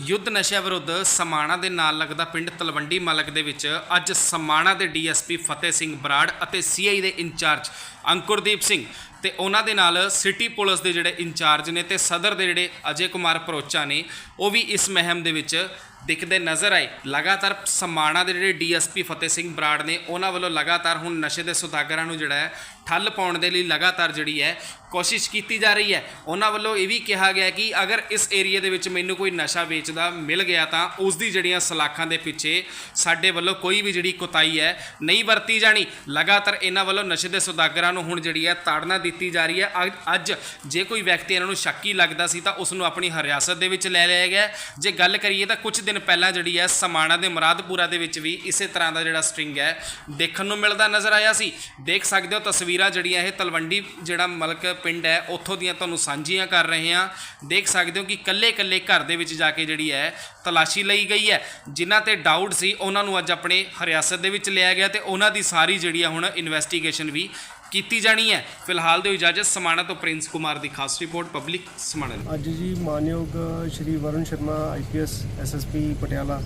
ਯੁੱਧ ਨਸ਼ਿਆਂ ਵਿਰੁੱਧ ਸਮਾਣਾ ਦੇ ਨਾਲ ਲੱਗਦਾ ਪਿੰਡ ਤਲਵੰਡੀ ਮਲਕ ਦੇ ਵਿੱਚ ਅੱਜ ਸਮਾਣਾ ਦੇ ਡੀਐਸਪੀ ਫਤਿਹ ਸਿੰਘ ਬਰਾੜ ਅਤੇ ਸੀਆਈ ਦੇ ਇੰਚਾਰਜ ਅੰਕੁਰਦੀਪ ਸਿੰਘ ਤੇ ਉਹਨਾਂ ਦੇ ਨਾਲ ਸਿਟੀ ਪੁਲਿਸ ਦੇ ਜਿਹੜੇ ਇੰਚਾਰਜ ਨੇ ਤੇ ਸਦਰ ਦੇ ਜਿਹੜੇ ਅਜੇ ਕੁਮਾਰ ਪਰੋਚਾ ਨੇ, ਉਹ ਵੀ ਇਸ ਮਹਿਮ ਦੇ ਵਿੱਚ ਦਿਖਦੇ ਨਜ਼ਰ ਆਏ। ਲਗਾਤਾਰ ਸਮਾਣਾ ਦੇ ਜਿਹੜੇ ਡੀਐਸਪੀ ਫਤਿਹ ਸਿੰਘ ਬਰਾੜ ਨੇ, ਉਹਨਾਂ ਵੱਲੋਂ ਲਗਾਤਾਰ ਹੁਣ ਨਸ਼ੇ ਦੇ ਸੁਦਾਗਰਾਂ ਨੂੰ ਜਿਹੜਾ ਹੈ, ਠੱਲ ਪਾਉਣ ਦੇ ਲਈ ਲਗਾਤਾਰ ਜਿਹੜੀ ਹੈ, ਕੋਸ਼ਿਸ਼ ਕੀਤੀ ਜਾ ਰਹੀ ਹੈ। ਉਹਨਾਂ ਵੱਲੋਂ ਇਹ ਵੀ ਕਿਹਾ ਗਿਆ ਕਿ ਅਗਰ ਇਸ ਏਰੀਆ ਦੇ ਵਿੱਚ ਮੈਨੂੰ ਕੋਈ ਨਸ਼ਾ ਵੇਚਦਾ ਮਿਲ ਗਿਆ ਤਾਂ ਉਸ ਦੀ ਜਿਹੜੀਆਂ ਸਲਾਖਾਂ ਦੇ ਪਿੱਛੇ ਸਾਡੇ ਵੱਲੋਂ ਕੋਈ ਵੀ ਜਿਹੜੀ ਕੁਤਾਈ ਹੈ ਨਹੀਂ ਵਰਤੀ ਜਾਣੀ। ਲਗਾਤਾਰ ਇਹਨਾਂ ਵੱਲੋਂ ਨਸ਼ੇ ਦੇ ਸੁਦਾਗਰਾਂ ਨੂੰ ਹੁਣ ਜਿਹੜੀ ਹੈ, ਤਾੜਨਾ ਦਿੱਤੀ ਜਾ ਰਹੀ ਹੈ। ਅੱਜ- ਅੱਜ ਜੇ ਕੋਈ ਵਿਅਕਤੀ ਇਹਨਾਂ ਨੂੰ ਸ਼ੱਕੀ ਲੱਗਦਾ ਸੀ ਤਾਂ ਉਸ ਨੂੰ ਆਪਣੀ ਹਰਿਆਸਤ ਦੇ ਵਿੱਚ ਲੈ ਲਿਆ ਗਿਆ। ਜੇ ਗੱਲ ਕਰੀਏ ਤਾਂ ਕੁਝ ਦਿਨ ਪਹਿਲਾਂ ਜਿਹੜੀ ਹੈ ਸਮਾਣਾ ਦੇ ਮੁਰਾਦਪੁਰਾ ਦੇ ਵਿੱਚ ਵੀ ਇਸੇ ਤਰ੍ਹਾਂ ਦਾ ਜਿਹੜਾ ਸਟ੍ਰਿੰਗ ਹੈ ਦੇਖਣ ਨੂੰ ਮਿਲਦਾ ਨਜ਼ਰ ਆਇਆ ਸੀ। ਦੇਖ ਸਕਦੇ ਹੋ ਤਸਵੀਰਾਂ ਜਿਹੜੀਆਂ ਇਹ ਤਲਵੰਡੀ ਜਿਹੜਾ ਮਲਕ ਪਿੰਡ ਹੈ, ਉੱਥੋਂ ਦੀਆਂ ਤੁਹਾਨੂੰ ਸਾਂਝੀਆਂ ਕਰ ਰਹੇ ਹਾਂ। ਦੇਖ ਸਕਦੇ ਹੋ ਕਿ ਕੱਲੇ-ਕੱਲੇ ਘਰ ਦੇ ਵਿੱਚ ਜਾ ਕੇ ਜਿਹੜੀ ਹੈ ਤਲਾਸ਼ੀ ਲਈ ਗਈ ਹੈ। ਜਿਨ੍ਹਾਂ ਤੇ ਡਾਊਟ ਸੀ, ਉਹਨਾਂ ਨੂੰ ਅੱਜ ਆਪਣੇ ਹਰਿਆਸਤ ਦੇ ਵਿੱਚ ਲਿਆ ਗਿਆ ਤੇ ਉਹਨਾਂ ਦੀ ਸਾਰੀ ਜਿਹੜੀ ਹੈ ਹੁਣ ਇਨਵੈਸਟੀਗੇਸ਼ਨ ਵੀ ਕੀਤੀ ਜਾਣੀ ਹੈ। ਫਿਲਹਾਲ ਦੇ ਇਜਾਜ਼ਤ ਸਮਾਣਾ ਤੋਂ ਪ੍ਰਿੰਸ ਕੁਮਾਰ ਦੀ ਖਾਸ ਰਿਪੋਰਟ ਪਬਲਿਕ ਸਮਾਣਾ ਅੱਜ ਜੀ ਮਾਨਯੋਗ ਸ਼੍ਰੀ ਵਰੁਣ ਸ਼ਰਮਾ ਆਈਪੀਐਸ ਐਸਐਸਪੀ ਪਟਿਆਲਾ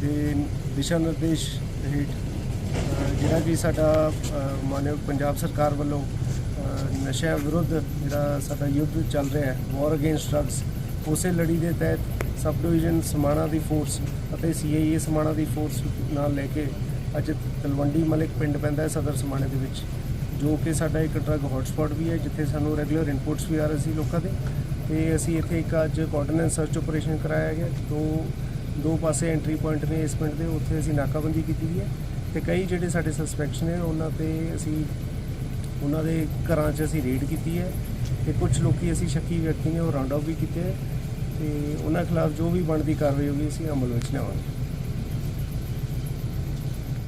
ਦੇ ਦਿਸ਼ਾ ਨਿਰਦੇਸ਼ ਹੇਠ ਜਿਹੜਾ ਕਿ ਸਾਡਾ ਮਾਨਯੋਗ ਪੰਜਾਬ ਸਰਕਾਰ ਵੱਲੋਂ ਅ, ਨਸ਼ਿਆਂ ਵਿਰੁੱਧ ਜਿਹੜਾ ਸਾਡਾ ਯੁੱਧ ਚੱਲ ਰਿਹਾ ਹੈ ਵਾਰ ਅਗੇਂਸਟ ਡਰੱਗਸ ਉਸੇ ਲੜੀ ਦੇ ਤਹਿਤ ਸਬ ਡਿਵੀਜ਼ਨ ਸਮਾਣਾ ਦੀ ਫੋਰਸ ਅਤੇ ਸੀਆਈਏ ਸਮਾਣਾ ਦੀ ਫੋਰਸ ਨਾਲ ਲੈ ਕੇ ਅੱਜ ਤਲਵੰਡੀ ਮਲਿਕ ਪਿੰਡ ਪੈਂਦਾ ਹੈ ਸਦਰ ਸਮਾਣੇ ਦੇ ਵਿੱਚ। ਜੋ ਕਿ ਸਾਡਾ ਇੱਕ ਡਰੱਗ ਹੌਟਸਪੌਟ ਵੀ ਹੈ, ਜਿੱਥੇ ਸਾਨੂੰ ਰੈਗੂਲਰ ਇਨਪੁਟਸ ਵੀ ਆ ਰਹੇ ਸੀ ਲੋਕਾਂ ਦੇ। ਤੇ ਅਸੀਂ ਇੱਥੇ ਇੱਕ ਅੱਜ ਕੋਆਰਡੀਨੇਟ ਸਰਚ ਆਪਰੇਸ਼ਨ ਕਰਾਇਆ ਗਿਆ। ਦੋ ਦੋ ਪਾਸੇ ਐਂਟਰੀ ਪੁਆਇੰਟ ਨੇ ਇਸ ਪਿੰਡ ਦੇ, ਉੱਥੇ ਅਸੀਂ ਨਾਕਾਬੰਦੀ ਕੀਤੀ ਗਈ ਹੈ। ਤੇ ਕਈ ਜਿਹੜੇ ਸਾਡੇ ਸਸਪੈਕਸ਼ਨ ਨੇ, ਉਹਨਾਂ ਤੇ ਅਸੀਂ, ਉਹਨਾਂ ਦੇ ਘਰਾਂ 'ਚ ਅਸੀਂ ਰੇਡ ਕੀਤੀ ਹੈ। ਤੇ ਕੁਝ ਲੋਕੀ ਅਸੀਂ ਸ਼ੱਕੀ ਵਿਅਕਤੀ ਨੇ, ਉਹ ਰਾਉਂਡ ਅਪ ਵੀ ਕੀਤੇ ਹੈ। ਤੇ ਉਹਨਾਂ ਖਿਲਾਫ ਜੋ ਵੀ ਬਣਦੀ ਕਾਰਵਾਈ ਹੋਗੀ ਅਸੀਂ ਅਮਲ ਵਿੱਚ ਲਿਆਵਾਂਗੇ।